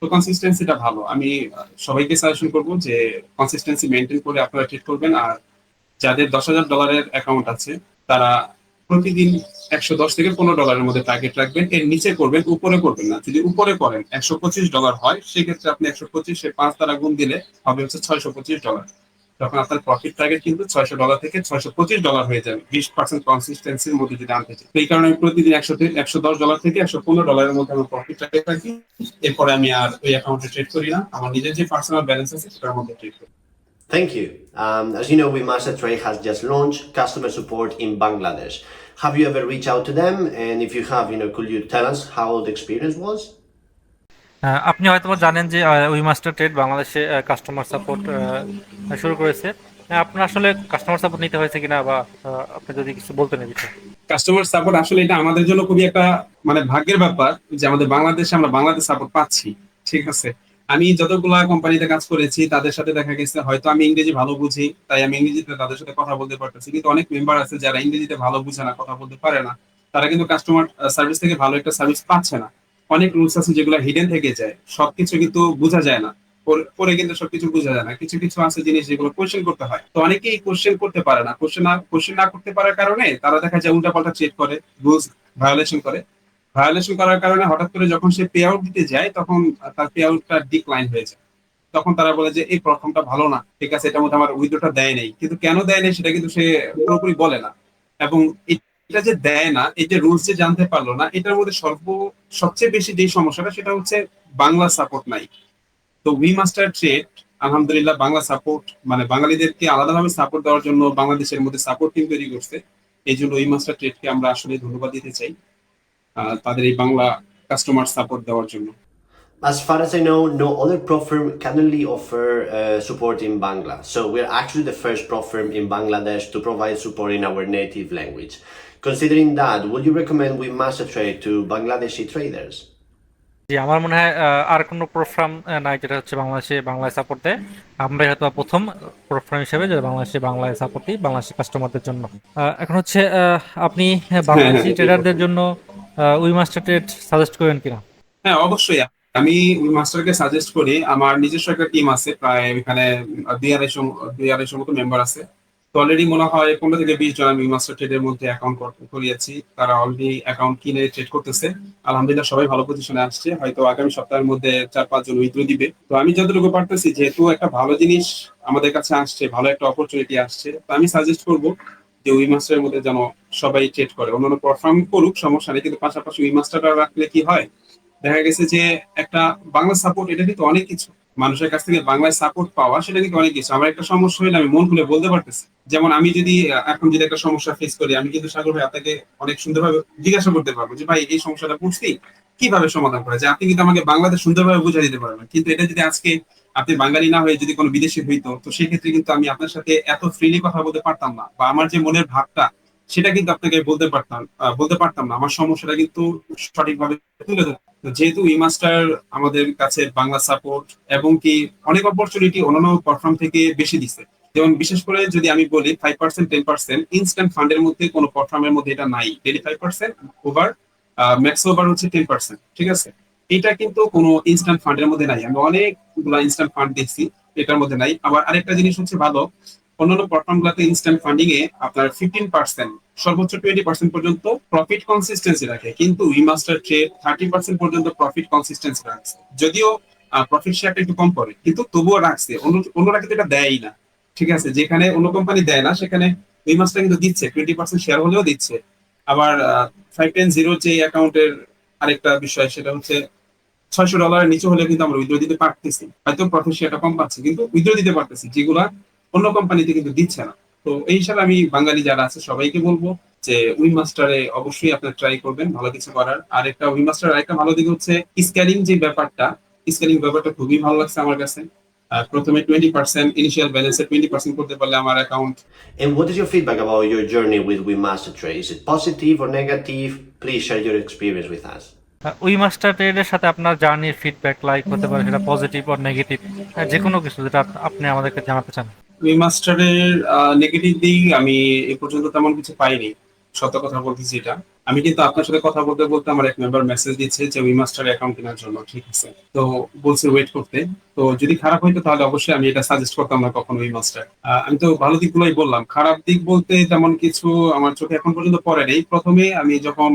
তো কনসিস্টেন্সিটা ভালো। আমি সবাইকে সাজেশন করব যে কনসিস্টেন্সি মেনটেন করে আপনারা ট্রেড করবেন। আর যাদের দশ হাজার ডলারের অ্যাকাউন্ট আছে, তারা প্রতিদিন একশো দশ থেকে পনেরো ডলারের মধ্যে টার্গেট রাখবেন। এর নিচে করবেন, উপরে করবেন না। যদি উপরে করেন, একশো পঁচিশ ডলার হয়, সেক্ষেত্রে আপনি একশো পঁচিশে পাঁচ দ্বারা গুণ দিলে হবে হচ্ছে ছয়শো পঁচিশ ডলার তখন আপনার প্রফিট টার্গেট কিন্তু ছয়শো ডলার থেকে ছয়শো পঁচিশ ডলার হয়ে যাবে, বিশ পার্সেন্ট কনসিস্টেন্সির মধ্যে যদি আনতে চাই এই কারণে আমি প্রতিদিন একশো একশো দশ ডলার থেকে একশো পনেরো ডলারের মধ্যে আমার প্রফিট টার্গেট রাখি। এরপরে আমি আর ওই অ্যাকাউন্টে ট্রেড করি না। আমার নিজের যে পার্সোনাল ব্যালেন্স আছে, সেটার মধ্যে ট্রেড করি। Thank you. Um, as you know, WeMaster Trade has just launched customer support in Bangladesh. Have you ever reached out to them? And if you have, you know, could you tell us how the experience was? আপনি হয়তো জানেন যে we master trade বাংলাদেশে customer support শুরু করেছে আপনার আসলে customer support নিতে হয়েছে কিনা বা আপনি যদি কিছু বলতেন এই বিষয়ে কাস্টমার সাপোর্ট আসলে এটা আমাদের জন্য খুবই একটা মানে ভাগ্যের ব্যাপার যে আমাদের বাংলাদেশে আমরা বাংলাদেশ সাপোর্ট পাচ্ছি ঠিক আছে আমি যতগুলা কোম্পানিতে কাজ করেছি, তাদের সাথে দেখা গেছে, হয়তো আমি ইংরেজি ভালো বুঝি, তাই আমি ইংরেজিতে তাদের সাথে কথা বলতে পারতেছি। কিন্তু অনেক মেম্বার আছে যারা ইংরেজিতে ভালো বুঝে না, কথা বলতে পারে না। তারা কিন্তু কাস্টমার সার্ভিস থেকে ভালো একটা সার্ভিস পাচ্ছে না। অনেক রুলস আছে যেগুলো হিডেন থেকে যায়, সবকিছু কিন্তু বোঝা যায় না। পরে- কিন্তু সবকিছু বোঝা যায় না। কিছু কিছু আছে জিনিস যেগুলো কোশ্চেন করতে হয়। তো অনেকেই কোশ্চেন করতে পারে না। কোশ্চেন না কোশ্চেন না করতে পারার কারণে তারা দেখা যায় উল্টা পাল্টা চেক করে রুলস ভায়োলেশন করে। ভায়োলেশন করার কারণে হঠাৎ করে যখন সে পে আউট দিতে যায়, তখন তার পে আউটটা ডিক্লাইন হয়ে যায়। তখন তারা বলে যে, এই প্রথমটা ভালো না। ঠিক আছে, এটার মধ্যে আমার উইথড্রটা দেয় নাই। কিন্তু কেন দেয় নেই সেটা কিন্তু সে পুরোপুরি বলে না। এবং এটা যে দেয় না, এই যে রুলস যে জানতে পারল না, এটার মধ্যে সর্ব, সবচেয়ে বেশি যে সমস্যাটা, সেটা হচ্ছে বাংলা সাপোর্ট নাই। তো উই মাস্টার ট্রেড আলহামদুলিল্লাহ বাংলা সাপোর্ট মানে বাঙালিদেরকে আলাদাভাবে সাপোর্ট দেওয়ার জন্য বাংলাদেশের মধ্যে সাপোর্ট টিম তৈরি করছে। এই জন্য উই মাস্টার ট্রেডকে আমরা আসলে ধন্যবাদ দিতে চাই। তাদের এই বাংলা কাস্টমার সাপোর্ট দেওয়ার জন্য As far as I know, no other prop firm currently offer uh, support in Bangla. So we're actually the first prop firm in Bangladesh to provide support in our native language. Considering that, would you recommend we master trade to Bangladeshi traders? জি আমার মনে হয় আহ, আর কোনো programme নাই যেটা হচ্ছে বাংলাদেশে বাংলায় support দেয় আমরাই হয়তো বা প্রথম প্রোগ্রাম হিসেবে যে বাংলাদেশে বাংলায় সাপোর্ট দিই বাংলাদেশি কাস্টমারদের জন্য আহ, এখন হচ্ছে আহ, আপনি বাংলাদেশি হ্যাঁ, ট্রেডারদের জন্য উই মাস্টার সাজেস্ট করেন কিনা? হ্যাঁ অবশ্যই। আমি উই মাস্টারকে সাজেস্ট করি। আমার নিজস্ব একটা টিম আছে, প্রায় এখানে দুই আড়াইশো দুই আড়াইশো মতো মেম্বার আছে। তো অলরেডি মনে হয় পনেরো থেকে বিশ জন আমি মাস্টার ট্রেডের মধ্যে অ্যাকাউন্ট করিয়েছি তারা অলরেডি অ্যাকাউন্ট কিনে ট্রেড করতেছে। আলহামদুলিল্লাহ সবাই ভালো পজিশনে আসছে। হয়তো আগামী সপ্তাহের মধ্যে চার পাঁচ জন উইথড্র দিবে। তো আমি যতটুকু পারতেছি, যেহেতু একটা ভালো জিনিস আমাদের কাছে আসছে, ভালো একটা অপরচুনিটি আসছে, তো আমি সাজেস্ট করব যে উই মাস্টারের মধ্যে যেন সবাই ট্রেড করে। অন্যান্য পারফর্ম করুক, সমস্যা নেই, কিন্তু পাশাপাশি উই মাস্টারটা রাখলে কি হয়? দেখা গেছে যে একটা বাংলা সাপোর্ট এটা কিন্তু অনেক কিছু। মানুষের কাছ থেকে বাংলায় সাপোর্ট পাওয়া, সেটা কিন্তু অনেক কিছু। আমার একটা সমস্যা হলে আমি মন খুলে বলতে পারতেছি। যেমন আমি যদি এখন যদি একটা সমস্যা ফেস করি, আমি কিন্তু সাগর ভাই আপনাকে অনেক সুন্দরভাবে জিজ্ঞাসা করতে পারব যে, ভাই, এই সমস্যাটা বুঝছি কীভাবে সমাধান করা যায়? আপনি কিন্তু আমাকে বাংলাদেশ সুন্দরভাবে বুঝাই দিতে পারবেন কিন্তু এটা যদি আজকে আপনি বাঙালি না হয়ে যদি কোনো বিদেশি হইতো, তো সেক্ষেত্রে কিন্তু আমি আপনার সাথে এত ফ্রিলি কথা বলতে পারতাম না, বা আমার যে মনের ভাবটা, সেটা কিন্তু আপনাকে বলতে পারতাম বলতে পারতাম না। আমার সমস্যাটা কিন্তু সঠিকভাবে তুলে যেহেতু ই মাস্টার আমাদের কাছে বাংলা সাপোর্ট এবং কি অনেক অপরচুনিটি অন্যান্য প্ল্যাটফর্ম থেকে বেশি দিচ্ছে। যেমন বিশেষ করে যদি আমি বলি five percent ten percent instant ফান্ডের মধ্যে কোনো প্ল্যাটফর্মের মধ্যে এটা নাই। Daily five percent over max over হচ্ছে টেন পার্সেন্ট ঠিক আছে? এটা কিন্তু কোনো ইনস্ট্যান্ট ফান্ডের মধ্যে নাই। আমি অনেকগুলো ইনস্ট্যান্ট ফান্ড দেখছি, এটার মধ্যে নাই। আবার আরেকটা জিনিস হচ্ছে ভালো, অন্যান্য ইনস্ট্যান্ট ফান্ডিং এ আপনার ফিফটিন পার্সেন্ট সর্বোচ্চ টোয়েন্টি পার্সেন্ট পর্যন্ত প্রফিট কনসিস্টেন্সি রাখে। কিন্তু we master trade thirty percent পর্যন্ত প্রফিট কনসিস্টেন্সি রাখছে। যদিও প্রফিট শেয়ারটা একটু কম করে, কিন্তু তবুও রাখছে। অন্য- অন্যরা কিন্তু এটা দেয়ই না, ঠিক আছে? যেখানে অন্য কোম্পানি দেয় না, সেখানে উইমাস্টার কিন্তু দিচ্ছে টোয়েন্টি পার্সেন্ট শেয়ার হলেও দিচ্ছে। আবার ফাইভ টেন জিরো যে অ্যাকাউন্টের আরেকটা বিষয়, সেটা হচ্ছে ছয়শো ডলারের নিচে হলে কিন্তু আমরা উইথড্র দিতে পারতেছি। হয়তো প্রফিট শেয়ারটা কম পাচ্ছি, কিন্তু উইথড্র দিতে পারতেছি, যেগুলা অন্য কোম্পানিতে কিন্তু দিচ্ছে না। তো এই হিসাবে আমি বাঙালি যারা আছে, সবাইকে বলব যে উই মাস্টারে অবশ্যই আপনার ট্রাই করবেন, ভালো কিছু করার। আর একটা উই মাস্টার, আরেকটা ভালো দিক হচ্ছে স্ক্যানিং যে ব্যাপারটা স্ক্যানিং ব্যাপারটা খুবই ভালো লাগছে আমার কাছে। প্রথমে টোয়েন্টি পার্সেন্ট ইনিশিয়াল ব্যালেন্সে টোয়েন্টি পার্সেন্ট করতে পারলে আমার account And what is your feedback about your journey with WeMaster Trade? Is it positive or negative? Please share your experience with us. We master ট্রেডের সাথে আপনার জার্নির ফিডব্যাক লাইক হতে পারে সেটা পজিটিভ অর নেগেটিভ যে কোনো কিছু যেটা আপ- আপনি আমাদেরকে জানাতে চান উই মাস্টারের নেগেটিভ দিক আমি এ পর্যন্ত তেমন কিছু পাইনি সত্য কথা বলতেছি এটা। আমি কিন্তু আপনার সাথে কথা বলতে বলতে আমার এক মেম্বার মেসেজ দিচ্ছে যে উই মাস্টার অ্যাকাউন্ট কেনার জন্য। ঠিক আছে। তো বলছে ওয়েট করতে। তো যদি খারাপ হইতো তাহলে অবশ্যই আমি এটা সাজেস্ট করতাম না কখনো উই মাস্টার আমি তো ভালো দিকগুলোই বললাম। খারাপ দিক বলতে তেমন কিছু আমার চোখে এখন পর্যন্ত পড়ে নেই। প্রথমে আমি যখন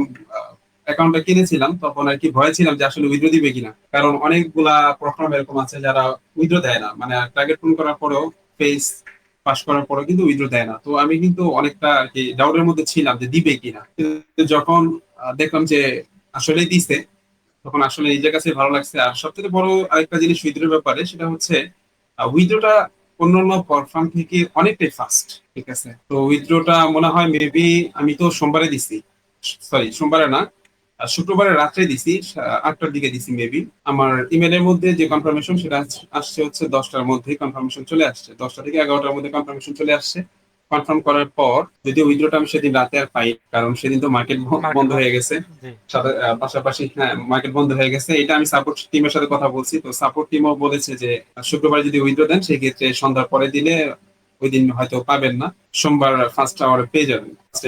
অ্যাকাউন্টটা কিনেছিলাম, তখন আর কি ভয় ছিলাম যে আসলে উইথড্র দিবে কিনা। কারণ অনেকগুলা প্রোগ্রাম এরকম আছে যারা উইথড্র দেয় না। মানে টার্গেট পূরণ করার পরেও ফেস পাস করার পরেও কিন্তু উইথড্র দেয় না। তো আমি কিন্তু অনেকটা আর কি ডাউটের মধ্যে ছিলাম যে দিবে কিনা। কিন্তু যখন দেখলাম যে আসলে দিছে, তখন আসলে নিজের কাছে ভালো লাগছে। আর সবথেকে বড় আরেকটা জিনিস উইথড্রের ব্যাপারে, সেটা হচ্ছে উইথড্রটা অন্যান্য প্ল্যাটফর্ম থেকে অনেকটাই ফাস্ট ঠিক আছে? তো উইথড্রটা মনে হয় মেবি আমি তো সোমবারে দিছি। সরি সোমবারে না। শুক্রবারে রাত্রে দিছি আটটার দিকে দিছি মেবি আমার ইমেলের মধ্যে যে কনফার্মেশন সেটা আসছে হচ্ছে দশটার মধ্যে কনফার্মেশন চলে আসছে। দশটা থেকে এগারোটার মধ্যে কনফার্মেশন চলে আসছে। কনফার্ম করার পর যদি উইথড্রটা আমি সেদিন রাতে আর পাই কারণ সেদিন তো মার্কেট বন্ধ হয়ে গেছে। পাশাপাশি হ্যাঁ মার্কেট বন্ধ হয়ে গেছে। এটা আমি সাপোর্ট টিমের সাথে কথা বলছি। তো সাপোর্ট টিমও বলেছে যে শুক্রবার যদি উইথড্র দেন সেই ক্ষেত্রে সন্ধ্যার পরে দিলে ওই দিন হয়তো পাবেন না। সোমবার ফার্স্ট আওয়ারে পেয়ে যাবেন। ফার্স্ট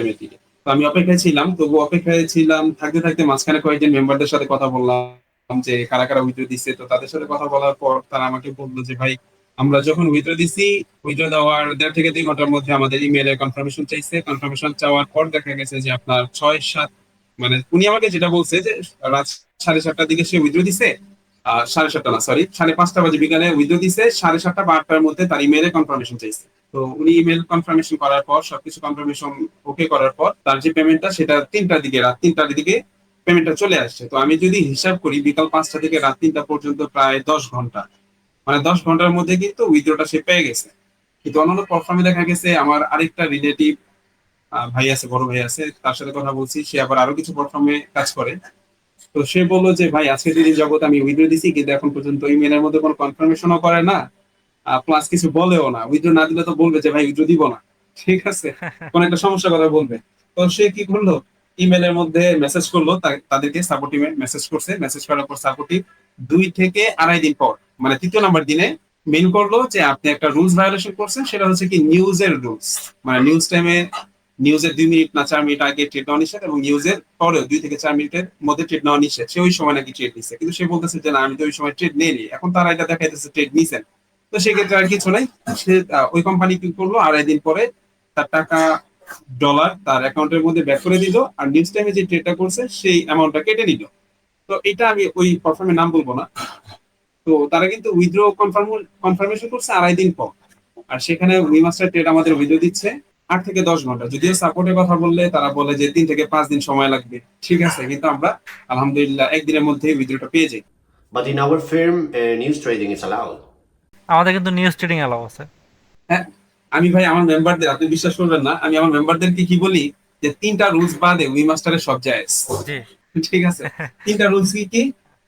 আমি অপেক্ষায় ছিলাম, তবু অপেক্ষায় ছিলাম, থাকতে থাকতে মাঝখানে কয়েকজন মেম্বারদের সাথে কথা বললাম যে কারা কারা উইথড্র দিচ্ছে। তো তাদের সাথে কথা বলার পর তারা আমাকে বলল যে, ভাই, আমরা যখন উইথড্র দিছি উইথড্র দেওয়ার দেড় থেকে দুই ঘণ্টার মধ্যে আমাদের ইমেলে কনফার্মেশন চাইছে। কনফার্মেশন চাওয়ার পর দেখা গেছে যে আপনার ছয় সাত মানে উনি আমাকে যেটা বলছে যে, রাত সাড়ে সাতটার দিকে সে উইথড্র দিছে সাড়ে সাতটা না সরি সাড়ে পাঁচটা বাজে বিকালে উইথড্র দিছে, সাড়ে সাতটা বা আটটার মধ্যে তার ইমেলে কনফার্মেশন চাইছে। তো উনি ইমেল কনফার্মেশন করার পর, সবকিছু কনফার্মেশন ওকে করার পর, তার যে পেমেন্টটা সেটা তিনটার দিকে, রাত তিনটার দিকে পেমেন্টটা চলে আসছে। তো আমি যদি হিসাব করি, বিকাল পাঁচটা থেকে রাত তিনটা পর্যন্ত প্রায় দশ ঘণ্টা। মানে দশ ঘণ্টার মধ্যে কিন্তু উইথড্রটা সে পেয়ে গেছে। কিন্তু অন্যান্য প্ল্যাটফর্মে দেখা গেছে, আমার আরেকটা রিলেটিভ ভাই আছে, বড় ভাই আছে, তার সাথে কথা বলছি, সে আবার আরও কিছু প্ল্যাটফর্মে কাজ করে। তো সে বলল যে, ভাই আজকে দিন জগৎ আমি উইথড্র দিছি, কিন্তু এখন পর্যন্ত ইমেলের মধ্যে কোনো কনফার্মেশনও করে না। প্লাস কিছু বলেও না। উইথড্র না দিলে তো বলবে যে ভাই উইথড্র দিব না। ঠিক আছে? কোন একটা সমস্যার কথা বলবে। তো সে কি করল? ইমেলের মধ্যে মেসেজ করল তাদেরকে সাপোর্ট টিমে মেসেজ করছে। মেসেজ করার পর সাপোর্টিভ দুই থেকে আড়াই দিন পর মানে তৃতীয় নম্বর দিনে মেইল করল যে আপনি একটা রুলস ভায়োলেশন করছেন সেটা হচ্ছে কি নিউজের রুলস মানে নিউজ টাইমে নিউজের দুই মিনিট না চার মিনিট আগে ট্রেড নেওয়া নিষেধ এবং নিউজের পরেও দুই থেকে চার মিনিটের মধ্যে ট্রেড নেওয়া নিষেধ। সে ওই সময় নাকি ট্রেড নিছে। কিন্তু সে বলতেছে যে না আমি তো ওই সময় ট্রেড নেইনি। এখন তারা এটা দেখাইতেছে ট্রেড নিছেন। তো সেক্ষেত্রে আর কিছু নাই। সে ওই কোম্পানি কি করল আড়াই দিন পরে তার টাকা ডলার তার অ্যাকাউন্টের মধ্যে ব্যাক করে দিল আর নিউজ টাইমে যে ট্রেডটা করছে সেই অ্যামাউন্টটা কেটে নিল। তো এটা আমি ওই পারফর্মের নাম বলব না। তো তারা কিন্তু উইথড্র কনফার্ম কনফার্মেশন করছে আড়াই দিন পর। আর সেখানে উই মাস্টার ট্রেড আমাদের উইথড্র দিচ্ছে আট থেকে দশ ঘণ্টা। যদিও সাপোর্টের কথা বললে তারা বলে যে তিন থেকে পাঁচ দিন সময় লাগবে। ঠিক আছে কিন্তু আমরা আলহামদুলিল্লাহ একদিনের মধ্যে উইথড্রটা পেয়ে যাই। In our firm, uh, news trading is allowed. আমাদের কিন্তু নিউজ ট্রেডিং অ্যালাউ আছে। হ্যাঁ আমি ভাই আমার মেম্বারদের আপনি বিশ্বাস করবেন না আমি আমার মেম্বারদেরকে কি বলি? যে তিনটা রুলস বাদে উই মাস্টারের সব জায়েজ জি। ঠিক আছে? তিনটা রুলস কি কি?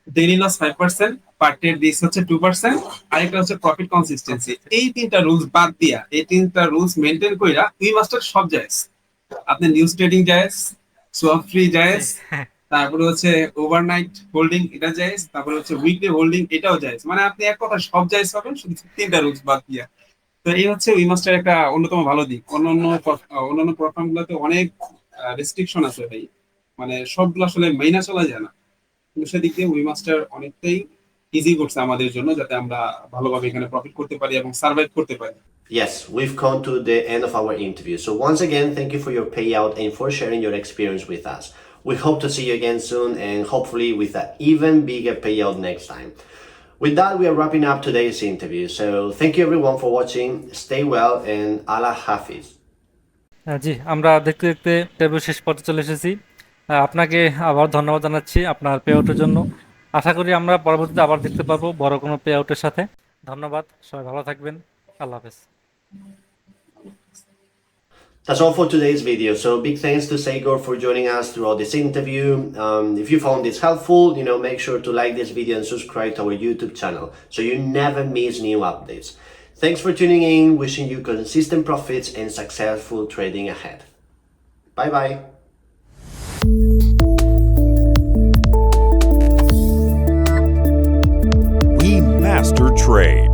Daily loss five percent per trade this হচ্ছে টু পার্সেন্ট আরেকটা হচ্ছে প্রফিট কনসিস্টেন্সি এই তিনটা রুলস বাদ দিয়া এই তিনটা রুলস মেনটেন কইরা উই মাস্টার সব জায়েজ আপনি নিউজ ট্রেডিং জায়েজ সোয়াপ ফ্রি জায়েজ তারপরে হচ্ছে ওভারনাইট হোল্ডিং এটা জায়েজ তারপরে হচ্ছে উইকলি হোল্ডিং এটাও জায়েজ। মানে আপনি এক কথা সব জায়েজ পাবেন শুধু তিনটা রুলস বাদ দিয়া। তো এই হচ্ছে উই মাস্টার একটা অন্যতম ভালো দিক। অন্যান্য অন্যান্য প্ল্যাটফর্ম গুলোতে অনেক রেস্ট্রিকশন আছে ভাই। মানে সবগুলো আসলে মেইনা চলা যায় না। কিন্তু সেদিক দিয়ে উই মাস্টার অনেকটাই ইজি করছে আমাদের জন্য যাতে আমরা ভালোভাবে এখানে প্রফিট করতে পারি এবং সার্ভাইভ করতে পারি। Yes, we've come to the end of our interview. So once again, thank you for your payout and for sharing your experience with us. We hope to see you again soon and hopefully with an even bigger payout next time. With that, we are wrapping up today's interview. So thank you everyone for watching. Stay well and Allah Hafiz. হ্যাঁ, জি আমরা দেখতে দেখতে table শেষ পর্যায়ে চলে এসেছি আপনাকে আবার ধন্যবাদ জানাচ্ছি আপনার পে আউটের জন্য আশা করি আমরা পরবর্তীতে আবার দেখতে পারব বড় কোনো পে আউটের সাথে ধন্যবাদ সবাই ভালো থাকবেন আল্লাহ হাফেজ That's all for today's video. So big thanks to Segor for joining us throughout this interview. Um, if you found this helpful, you know, make sure to like this video and subscribe to our YouTube channel so you never miss new updates. Thanks for tuning in. Wishing you consistent profits and successful trading ahead. Bye bye. We master trade.